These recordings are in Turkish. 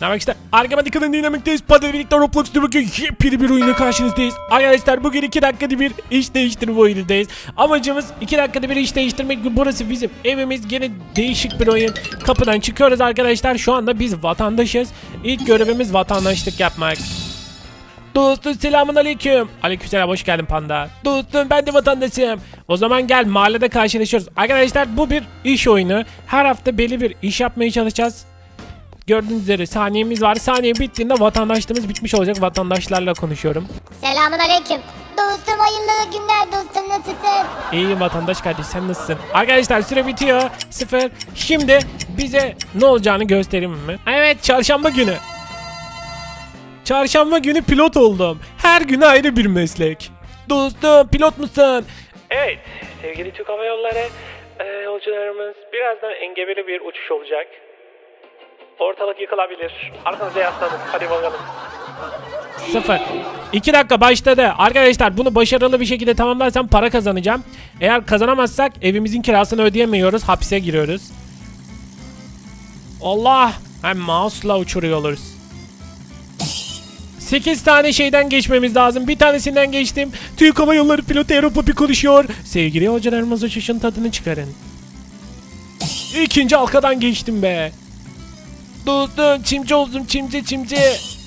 Ne bak işte arkama dikkatin dinamikteyiz. Padel birlikte Roblox'ta bugün yepyeni bir oyuna karşınızdayız. Arkadaşlar bugün 2 dakikada bir iş değiştirme oyunundayız. Amacımız 2 dakikada bir iş değiştirmek. Burası bizim evimiz. Gene değişik bir oyun. Kapıdan çıkıyoruz arkadaşlar. Şu anda biz vatandaşız. İlk görevimiz vatandaşlık yapmak. Dostum selamun aleyküm. Aleykümselam hoş geldin panda. Dostum ben de vatandaşım. O zaman gel mahallede karşılaşıyoruz. Arkadaşlar bu bir iş oyunu. Her hafta belli bir iş yapmaya çalışacağız. Gördüğünüz üzere saniyemiz var. Saniye bittiğinde vatandaşlığımız bitmiş olacak. Vatandaşlarla konuşuyorum. Selamun aleyküm. Dostum hayırlı günler dostum nasılsın? İyiyim vatandaş kardeş sen nasılsın? Arkadaşlar süre bitiyor. Sıfır. Şimdi bize ne olacağını göstereyim mi? Evet çarşamba günü. Çarşamba günü pilot oldum. Her gün ayrı bir meslek. Dostum pilot musun? Evet sevgili Türk Hava Yolları e, yolcularımız birazdan engebeli bir uçuş olacak. Ortalık yıkılabilir. Arkanıza yaslanın. Hadi bakalım. Sıfır. İki dakika başladı. Arkadaşlar bunu başarılı bir şekilde tamamlarsam para kazanacağım. Eğer kazanamazsak evimizin kirasını ödeyemiyoruz. Hapise giriyoruz. Allah. Hem mouse'la uçuruyoruz. 8 tane şeyden geçmemiz lazım. Bir tanesinden geçtim. Türk Hava Yolları pilotu Aeropopi konuşuyor. Sevgili yolcularımız uçuşun tadını çıkarın. İkinci halkadan geçtim be. Dostum çimci oldum çimci çimci.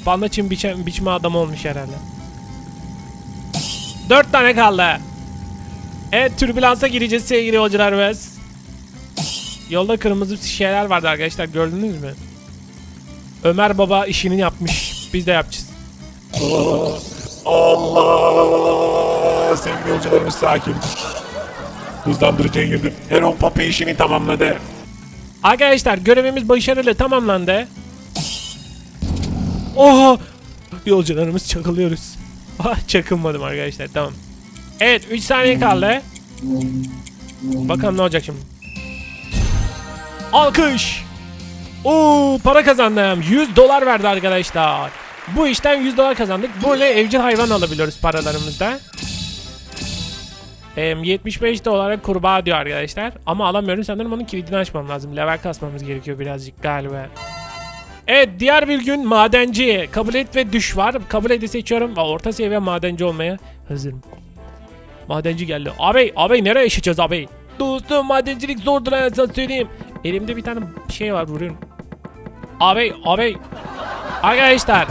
Bana çim biçen, biçme adam olmuş herhalde. Dört tane kaldı. Evet türbülansa gireceğiz sevgili yolcularımız. Yolda kırmızı şeyler vardı arkadaşlar gördünüz mü? Ömer baba işini yapmış. Biz de yapacağız. Allah! Sevgili yolcularımız sakin. Hızlandırıcıya girdim. Heron Pape işini tamamladı. Arkadaşlar görevimiz başarılı tamamlandı. Oha! Yolcularımız çakılıyoruz. Ah çakılmadım arkadaşlar tamam. Evet 3 saniye kaldı. Bakalım ne olacak şimdi. Alkış! Oo para kazandım. 100 dolar verdi arkadaşlar. Bu işten 100 dolar kazandık. Böyle evcil hayvan alabiliyoruz paralarımızda. Em, 75 dolara kurbağa diyor arkadaşlar. Ama alamıyorum sanırım onun kilidini açmam lazım. Level kasmamız gerekiyor birazcık galiba. Evet diğer bir gün madenci. Kabul et ve düş var. Kabul edi seçiyorum. Orta seviye madenci olmaya hazırım. Madenci geldi. Abi abi nereye yaşayacağız abi? Dostum madencilik zordur ben söyleyeyim. Elimde bir tane şey var vuruyorum. Abi abi. Arkadaşlar.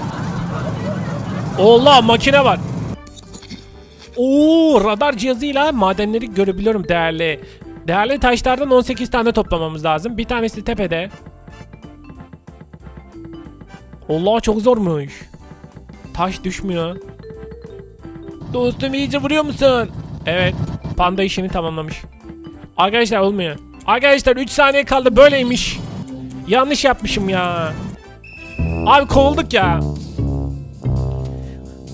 Allah makine var. Oo radar cihazıyla madenleri görebiliyorum değerli. Değerli taşlardan 18 tane toplamamız lazım. Bir tanesi tepede. Allah çok zormuş. Taş düşmüyor. Dostum iyice vuruyor musun? Evet. Panda işini tamamlamış. Arkadaşlar olmuyor. Arkadaşlar 3 saniye kaldı böyleymiş. Yanlış yapmışım ya. Abi kovulduk ya.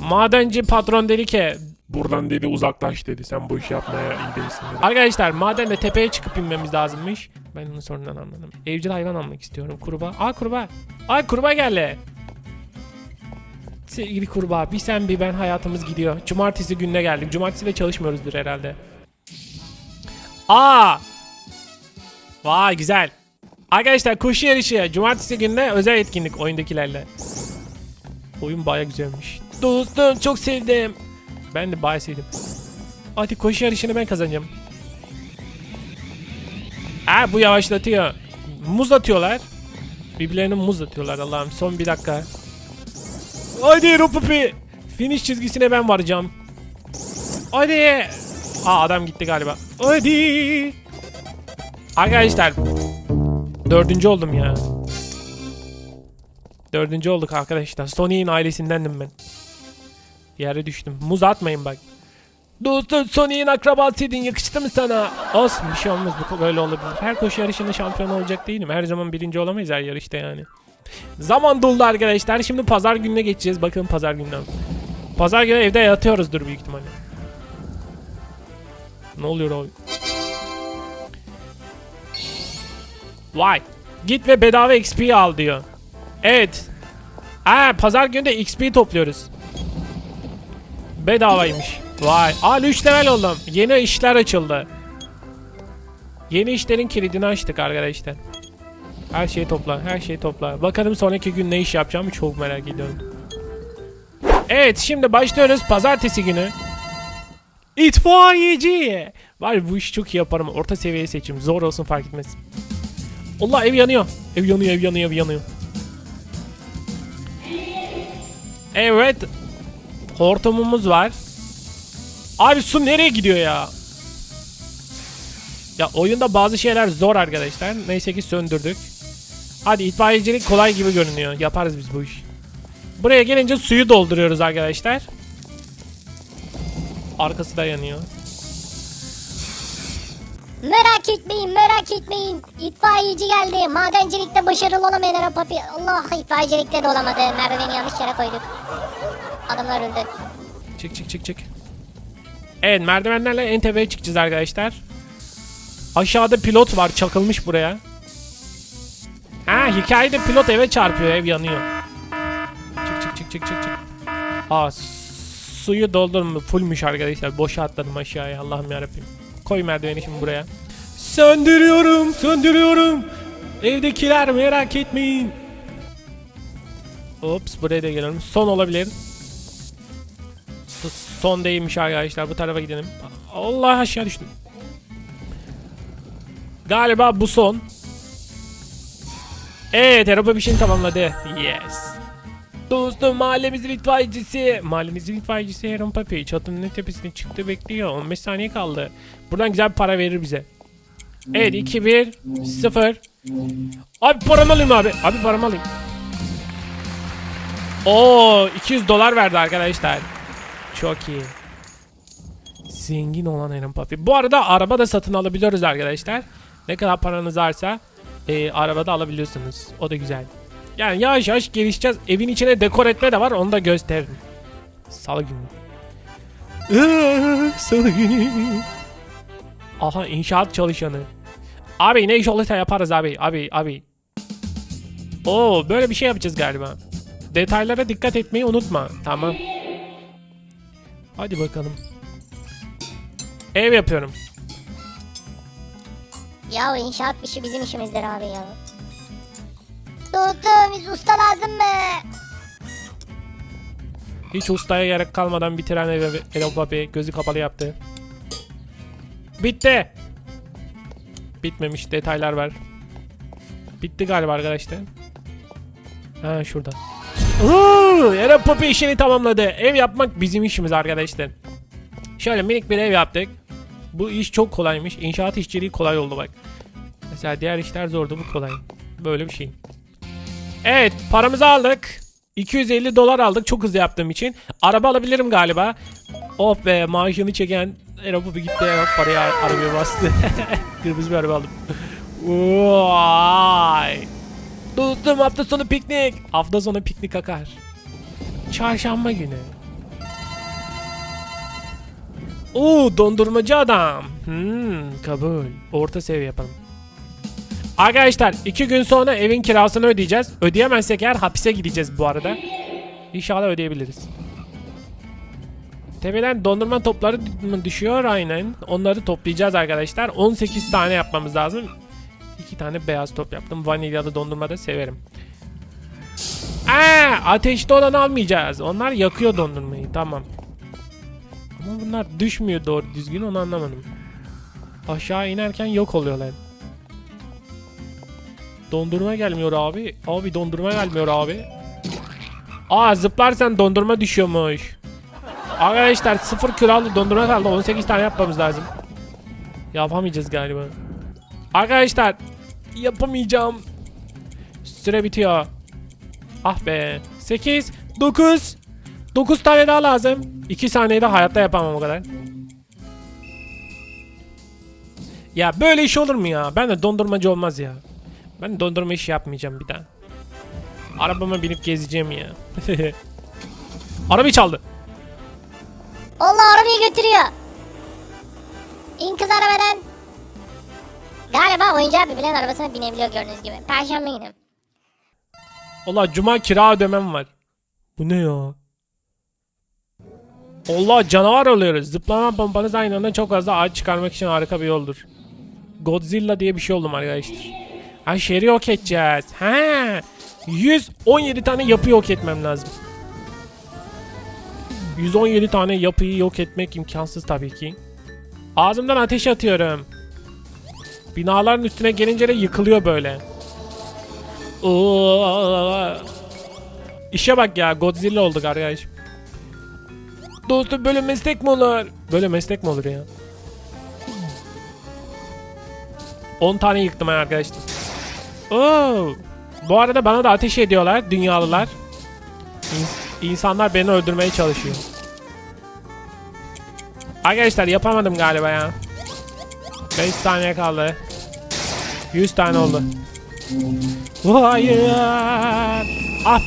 Madenci patron dedi ki Buradan dedi uzaklaş dedi. Sen bu işi yapmaya iyi değilsin dedi. Arkadaşlar madende tepeye çıkıp inmemiz lazımmış. Ben onu sonradan anladım. Evcil hayvan almak istiyorum. Kurbağa. Aa kurbağa. Ay kurbağa geldi. Sevgili kurbağa bir sen bir ben hayatımız gidiyor. Cumartesi gününe geldik. Cumartesi de çalışmıyoruzdur herhalde. Aa! Vay güzel. Arkadaşlar koşu yarışı. Cumartesi gününe özel etkinlik oyundakilerle. Oyun baya güzelmiş. Dostum çok sevdim. Ben de baya sevdim. Hadi koşu yarışını ben kazanacağım. Aa bu yavaşlatıyor. Muz atıyorlar. Birbirlerine muz atıyorlar Allah'ım. Son bir dakika. Hadi Ropupi. Finish çizgisine ben varacağım. Hadi. Aa adam gitti galiba. Hadi. Arkadaşlar. Dördüncü oldum ya. Dördüncü olduk arkadaşlar. Sony'in ailesindendim ben. Yere düştüm. Muz atmayın bak. Dostum Sony'in akrabasıydın yakıştı mı sana? Olsun bir şey olmaz bu böyle olabilir. Her koşu yarışında şampiyon olacak değilim. Her zaman birinci olamayız her yarışta yani. Zaman doldu arkadaşlar. Şimdi pazar gününe geçeceğiz. Bakın pazar gününe. Pazar günü evde yatıyoruzdur büyük ihtimalle. Ne oluyor abi? Vay. Git ve bedava XP al diyor. Evet. Aa pazar günü de XP topluyoruz. Bedavaymış. Vay. Aa 3 level oldum. Yeni işler açıldı. Yeni işlerin kilidini açtık arkadaşlar. Her şeyi topla, her şeyi topla. Bakalım sonraki gün ne iş yapacağımı çok merak ediyorum. Evet, şimdi başlıyoruz pazartesi günü. İtfaiyeci. Var bu işi çok iyi yaparım. Orta seviye seçim. Zor olsun fark etmez. Allah ev yanıyor. Ev yanıyor, ev yanıyor, ev yanıyor. Evet. Hortumumuz var. Abi su nereye gidiyor ya? Ya oyunda bazı şeyler zor arkadaşlar. Neyse ki söndürdük. Hadi itfaiyecilik kolay gibi görünüyor. Yaparız biz bu işi. Buraya gelince suyu dolduruyoruz arkadaşlar. Arkası da yanıyor. Merak etmeyin merak etmeyin. İtfaiyeci geldi. Madencilikte başarılı olamayan Papi. Allah itfaiyecilikte de olamadı. Merdiveni yanlış yere koyduk. Adamlar öldü. Çık çık çık çık. Evet merdivenlerle en tepeye çıkacağız arkadaşlar. Aşağıda pilot var çakılmış buraya. Ha hikayede pilot eve çarpıyor ev yanıyor. Çık çık çık çık çık çık. Aa suyu doldurma fullmüş arkadaşlar. Boşa atladım aşağıya Allah'ım yarabbim. Koy merdiveni şimdi buraya. Söndürüyorum söndürüyorum. Evdekiler merak etmeyin. Ops buraya da gelelim. Son olabilir. Son değilmiş arkadaşlar. Bu tarafa gidelim. Allah aşağı düştüm. Galiba bu son. Evet Europa bir şey tamamladı. Yes. Dostum mahallemizin itfaiyecisi. Mahallemizin itfaiyecisi Heron Papi. Çatının tepesine çıktı bekliyor. 15 saniye kaldı. Buradan güzel bir para verir bize. Evet 2 1 0. Abi paramı alayım abi. Abi paramı alayım. Oo 200 dolar verdi arkadaşlar. Çok iyi. Zengin olan Eren Papi. Bu arada araba da satın alabiliyoruz arkadaşlar. Ne kadar paranız varsa e, araba da alabiliyorsunuz. O da güzel. Yani yavaş yavaş gelişeceğiz. Evin içine dekor etme de var. Onu da gösteririm. Salı günü. Iıı, Salı günü. Aha inşaat çalışanı. Abi ne iş olursa yaparız abi. Abi abi. Oo böyle bir şey yapacağız galiba. Detaylara dikkat etmeyi unutma. Tamam. Hadi bakalım. Ev yapıyorum. Ya inşaat işi bizim işimizdir abi ya. Dostum biz usta lazım mı? Hiç ustaya gerek kalmadan bitiren Papi gözü kapalı yaptı. Bitti. Bitmemiş detaylar var. Bitti galiba arkadaşlar. Ha şurada. Erol Papi işini tamamladı. Ev yapmak bizim işimiz arkadaşlar. Şöyle minik bir ev yaptık. Bu iş çok kolaymış. İnşaat işçiliği kolay oldu bak. Mesela diğer işler zordu bu kolay. Böyle bir şey. Evet paramızı aldık. 250 dolar aldık çok hızlı yaptığım için. Araba alabilirim galiba. Of be maaşını çeken araba bir gitti bak parayı ar- arabaya bastı. Kırmızı bir araba aldım. Vay. Dostum hafta sonu piknik. Hafta sonu piknik akar. Çarşamba günü. Oo dondurmacı adam. Hmm, kabul. Orta seviye yapalım. Arkadaşlar iki gün sonra evin kirasını ödeyeceğiz. Ödeyemezsek eğer hapise gideceğiz bu arada. İnşallah ödeyebiliriz. Tepeden dondurma topları düşüyor aynen. Onları toplayacağız arkadaşlar. 18 tane yapmamız lazım. 2 tane beyaz top yaptım. Vanilyalı dondurma da severim. Aa, ateşte olan almayacağız. Onlar yakıyor dondurmayı. Tamam. Ama bunlar düşmüyor doğru düzgün onu anlamadım. Aşağı inerken yok oluyorlar. Dondurma gelmiyor abi. Abi dondurma gelmiyor abi. Aa zıplarsan dondurma düşüyormuş. Arkadaşlar sıfır kiralı dondurma kaldı. 18 tane yapmamız lazım. Yapamayacağız galiba. Arkadaşlar yapamayacağım. Süre bitiyor. Ah be. 8, 9, 9 tane daha lazım. 2 saniyede hayatta yapamam o kadar. Ya böyle iş olur mu ya? Ben de dondurmacı olmaz ya. Ben dondurma işi yapmayacağım bir daha. Arabama binip gezeceğim ya. Arabayı çaldı. Allah arabayı götürüyor. İn kız arabadan. Galiba oyuncağı bir bilen arabasına binebiliyor gördüğünüz gibi. Perşembe günü. Allah cuma kira ödemem var. Bu ne ya? Allah canavar oluyoruz. Zıplama pompanız aynı anda çok fazla ağaç çıkarmak için harika bir yoldur. Godzilla diye bir şey oldum arkadaşlar. Ha şehri yok edeceğiz. Ha. 117 tane yapı yok etmem lazım. 117 tane yapıyı yok etmek imkansız tabii ki. Ağzımdan ateş atıyorum. Binaların üstüne gelince de yıkılıyor böyle. Oo. İşe bak ya Godzilla olduk arkadaş. Dostum böyle meslek mi olur? Böyle meslek mi olur ya? 10 tane yıktım ben arkadaşlar. Oo. Bu arada bana da ateş ediyorlar dünyalılar. İns- insanlar beni öldürmeye çalışıyor. Arkadaşlar yapamadım galiba ya. 5 saniye kaldı. 100 tane oldu. Hayır. Ah.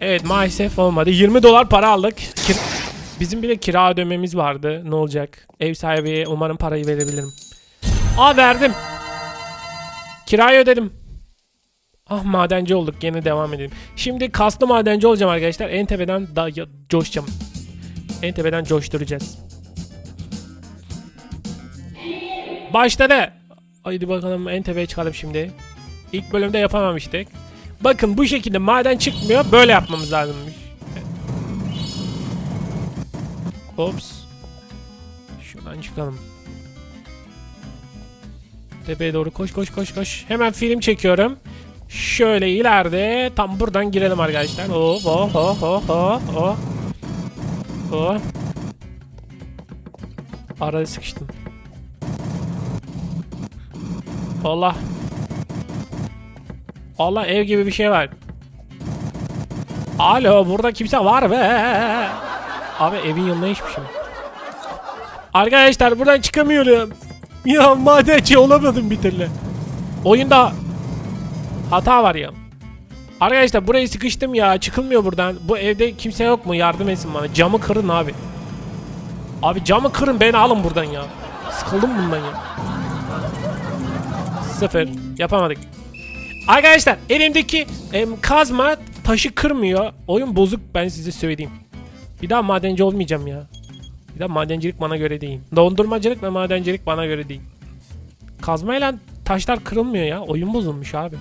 Evet maalesef olmadı. 20 dolar para aldık. Kir- Bizim bir de kira ödememiz vardı. Ne olacak? Ev sahibi umarım parayı verebilirim. Aa verdim. Kirayı ödedim. Ah madenci olduk. Yine devam edelim. Şimdi kaslı madenci olacağım arkadaşlar. En tepeden da coşacağım. En tepeden coşturacağız. Başladı. Haydi bakalım en tepeye çıkalım şimdi. İlk bölümde yapamamıştık. Bakın bu şekilde maden çıkmıyor. Böyle yapmamız lazımmış. Ops. Şuradan çıkalım. Tepeye doğru koş koş koş koş. Hemen film çekiyorum. Şöyle ileride tam buradan girelim arkadaşlar. Oh oh oh oh oh oh. Oh. Arada sıkıştım. Allah. Allah ev gibi bir şey var. Alo burada kimse var be. Abi evin yanına içmişim. Arkadaşlar buradan çıkamıyorum. Ya madenci olamadım bir türlü. Oyunda hata var ya. Arkadaşlar burayı sıkıştım ya. Çıkılmıyor buradan. Bu evde kimse yok mu? Yardım etsin bana. Camı kırın abi. Abi camı kırın beni alın buradan ya. Sıkıldım bundan ya. Sıfır. Yapamadık. Arkadaşlar elimdeki em, kazma taşı kırmıyor. Oyun bozuk ben size söyleyeyim. Bir daha madenci olmayacağım ya. Bir daha madencilik bana göre değil. Dondurmacılık ve madencilik bana göre değil. Kazmayla taşlar kırılmıyor ya. Oyun bozulmuş abi.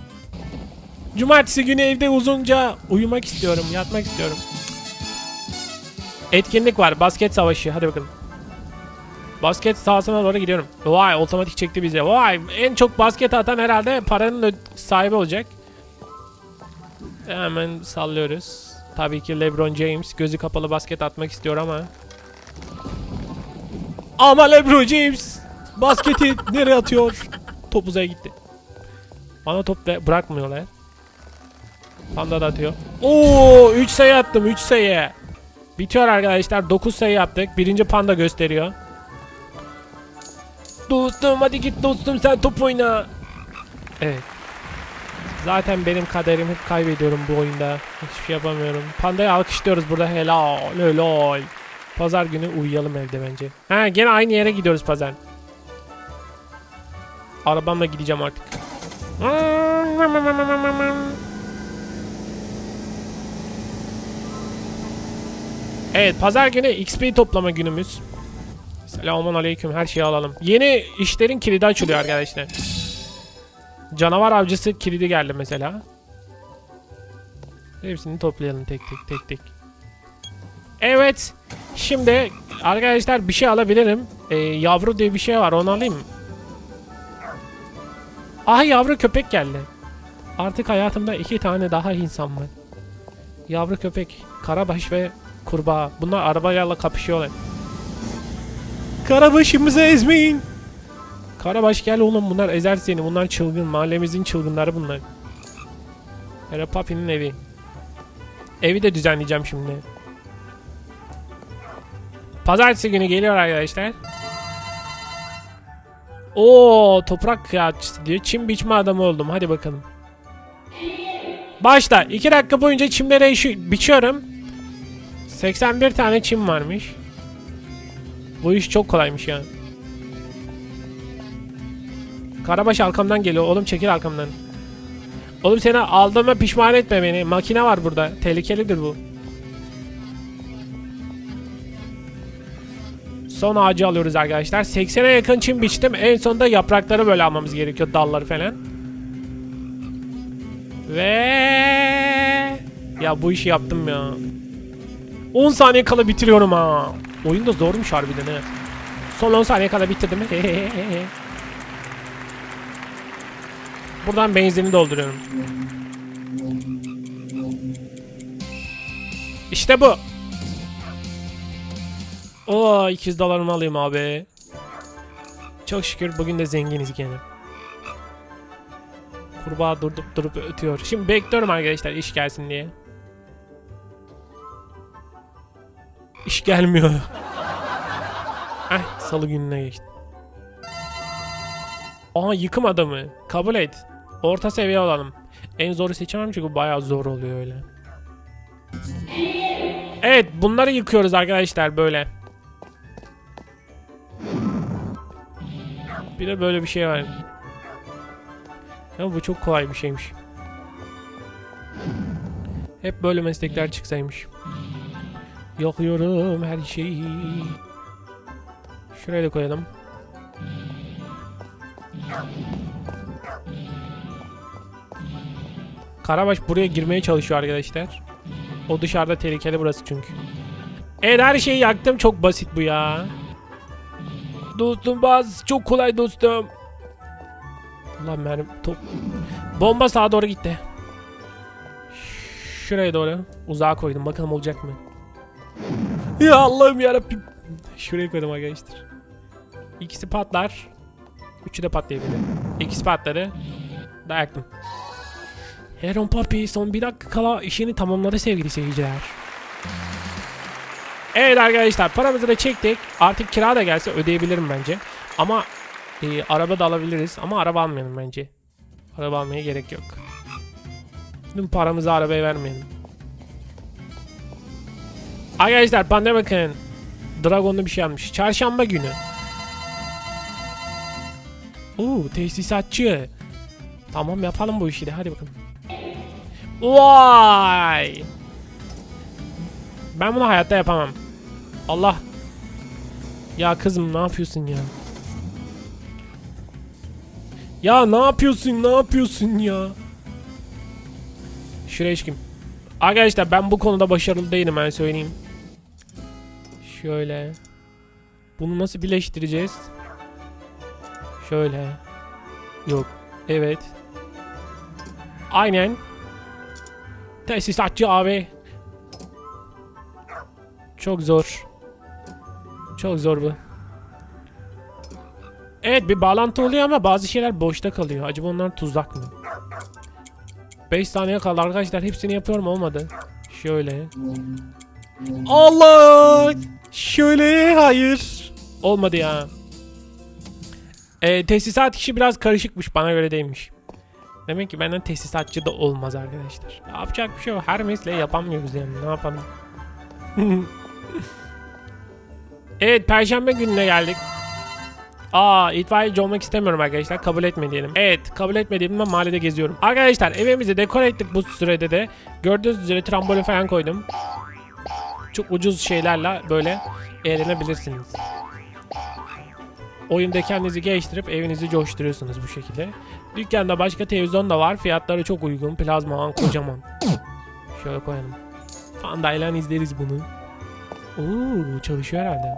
Cumartesi günü evde uzunca uyumak istiyorum, yatmak istiyorum. Etkinlik var, basket savaşı. Hadi bakalım. Basket sahasına doğru gidiyorum. Vay, otomatik çekti bize. Vay, en çok basket atan herhalde paranın sahibi olacak. Hemen sallıyoruz. Tabii ki LeBron James gözü kapalı basket atmak istiyor ama. Ama LeBron James basketi nereye atıyor? Top uzaya gitti. Bana top bırakmıyorlar. Panda da atıyor. Oo 3 sayı attım 3 sayı. Bitiyor arkadaşlar 9 sayı yaptık. Birinci panda gösteriyor. Dostum hadi git dostum sen top oyna. Evet. Zaten benim kaderim hep kaybediyorum bu oyunda. Hiçbir şey yapamıyorum. Pandayı alkışlıyoruz burada. Helal helal. Pazar günü uyuyalım evde bence. Ha gene aynı yere gidiyoruz pazar. Arabamla gideceğim artık. Evet pazar günü XP toplama günümüz. Selamun aleyküm her şeyi alalım. Yeni işlerin kilidi açılıyor arkadaşlar. Canavar avcısı kilidi geldi mesela. Hepsini toplayalım tek tek tek tek. Evet. Şimdi arkadaşlar bir şey alabilirim. Ee, yavru diye bir şey var onu alayım mı? Ah yavru köpek geldi. Artık hayatımda iki tane daha insan var. Yavru köpek, karabaş ve kurbağa. Bunlar arabayla kapışıyorlar. Karabaşımızı ezmeyin. Karabaş gel oğlum bunlar ezer seni. Bunlar çılgın. Mahallemizin çılgınları bunlar. Hele Papi'nin evi. Evi de düzenleyeceğim şimdi. Pazartesi günü geliyor arkadaşlar. Oo toprak kağıtçısı diyor. Çim biçme adamı oldum. Hadi bakalım. Başla. 2 dakika boyunca çimlere biçiyorum. 81 tane çim varmış. Bu iş çok kolaymış yani. Karabaş arkamdan geliyor. Oğlum çekil arkamdan. Oğlum seni aldığıma pişman etme beni. Makine var burada. Tehlikelidir bu. Son ağacı alıyoruz arkadaşlar. 80'e yakın çim biçtim. En sonunda yaprakları böyle almamız gerekiyor. Dalları falan. Ve ya bu işi yaptım ya. 10 saniye kala bitiriyorum ha. Oyun da zormuş harbiden he. Son 10 saniye kala bitirdim. Buradan benzini dolduruyorum. İşte bu. Oo 200 dolarımı alayım abi. Çok şükür bugün de zenginiz gene. Kurbağa durup durup ötüyor. Şimdi bekliyorum arkadaşlar iş gelsin diye. İş gelmiyor. Eh salı gününe geçti. Aha yıkım adamı. Kabul et. Orta seviye olalım. En zoru seçemem çünkü bayağı zor oluyor öyle. Evet bunları yıkıyoruz arkadaşlar böyle. Bir de böyle bir şey var. Ya bu çok kolay bir şeymiş. Hep böyle meslekler çıksaymış. Yakıyorum her şeyi. Şuraya da koyalım. Karabaş buraya girmeye çalışıyor arkadaşlar. O dışarıda tehlikeli burası çünkü. Evet her şeyi yaktım çok basit bu ya. Dostum baz çok kolay dostum. Ulan benim top. Bomba sağa doğru gitti. Şuraya doğru uzağa koydum bakalım olacak mı? Ya Allah'ım yarabbim. Şuraya koydum arkadaşlar. İkisi patlar. Üçü de patlayabilir. İkisi patladı. Da yaktım. Heron Papi son bir dakika kala işini tamamladı sevgili seyirciler. Evet arkadaşlar paramızı da çektik. Artık kira da gelse ödeyebilirim bence. Ama e, araba da alabiliriz. Ama araba almayalım bence. Araba almaya gerek yok. Tüm paramızı arabaya vermeyelim. Arkadaşlar bana bakın. Dragon'da bir şey almış. Çarşamba günü. Oo tesisatçı. Tamam yapalım bu işi de hadi bakalım. Vay. Ben bunu hayatta yapamam. Allah. Ya kızım ne yapıyorsun ya? Ya ne yapıyorsun? Ne yapıyorsun ya? Şuraya çıkayım. Arkadaşlar ben bu konuda başarılı değilim ben söyleyeyim. Şöyle. Bunu nasıl birleştireceğiz? Şöyle. Yok. Evet. Aynen. Tesisatçı abi. Çok zor. Çok zor bu. Evet bir bağlantı oluyor ama bazı şeyler boşta kalıyor. Acaba onlar tuzak mı? 5 saniye kaldı arkadaşlar. Hepsini yapıyorum olmadı. Şöyle. Allah! Şöyle hayır. Olmadı ya. Ee, tesisat işi biraz karışıkmış. Bana göre değilmiş. Demek ki benden tesisatçı da olmaz arkadaşlar. Yapacak bir şey yok. Her mesleği yapamıyoruz yani. Ne yapalım? evet perşembe gününe geldik. Aa itfaiyeci olmak istemiyorum arkadaşlar. Kabul etme diyelim. Evet kabul etmediğimde mahallede geziyorum. Arkadaşlar evimizi dekore ettik bu sürede de. Gördüğünüz üzere trambolin falan koydum. Çok ucuz şeylerle böyle eğlenebilirsiniz. Oyunda kendinizi geliştirip evinizi coşturuyorsunuz bu şekilde. Dükkanda başka televizyon da var. Fiyatları çok uygun. Plazma kocaman. Şöyle koyalım. Fandayla izleriz bunu. Oo çalışıyor herhalde.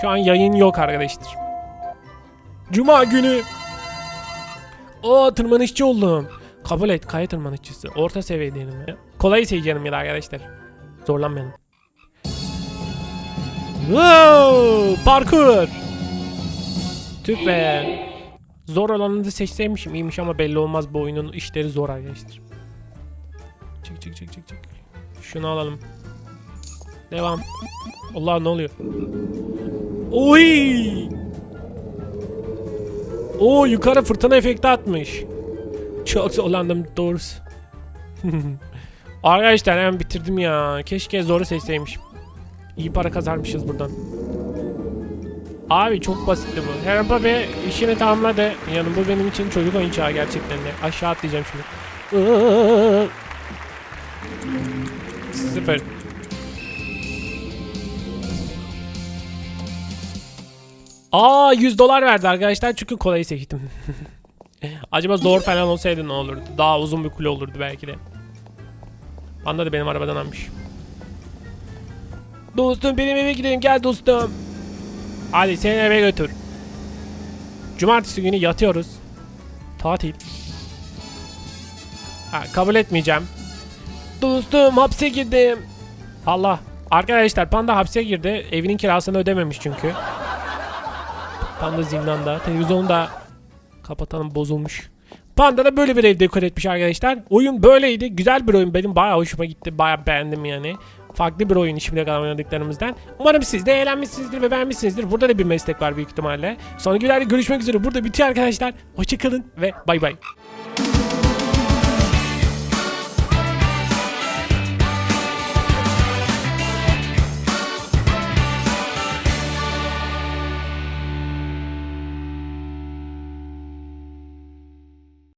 Şu an yayın yok arkadaşlar. Cuma günü. O tırmanışçı oldum. Kabul et kaya tırmanışçısı. Orta seviye diyelim. Kolay seçelim ya arkadaşlar. Zorlanmayalım. Wow, parkur. Tüh. Zor olanını da seçseymişim iyiymiş ama belli olmaz bu oyunun işleri zor arkadaşlar. Çık çık çık çık çık. Şunu alalım. Devam. Allah ne oluyor? Oy! Oo yukarı fırtına efekti atmış. Çok zorlandım doğrusu. Arkadaşlar hemen bitirdim ya. Keşke zoru seçseymişim. İyi para kazarmışız buradan. Abi çok basitti bu. Herhalde be işini tamamladı. Yani bu benim için çocuk oyuncağı gerçekten de. Aşağı atlayacağım şimdi. Sıfır. Aa 100 dolar verdi arkadaşlar çünkü kolayı seçtim. Acaba zor falan olsaydı ne olurdu? Daha uzun bir kule olurdu belki de. Panda da benim arabadan almış. Dostum benim eve gidelim gel dostum. Hadi seni eve götür. Cumartesi günü yatıyoruz. Tatil. Ha, kabul etmeyeceğim. Dostum hapse girdim. Allah. Arkadaşlar Panda hapse girdi. Evinin kirasını ödememiş çünkü. Panda zindanda. Televizyonu da kapatalım bozulmuş. Panda da böyle bir ev dekor etmiş arkadaşlar. Oyun böyleydi. Güzel bir oyun. Benim bayağı hoşuma gitti. Bayağı beğendim yani. Farklı bir oyun şimdiye kadar oynadıklarımızdan. Umarım siz de eğlenmişsinizdir ve beğenmişsinizdir. Burada da bir meslek var büyük ihtimalle. Sonraki videolarda görüşmek üzere. Burada bitiyor arkadaşlar. Hoşçakalın ve bay bay.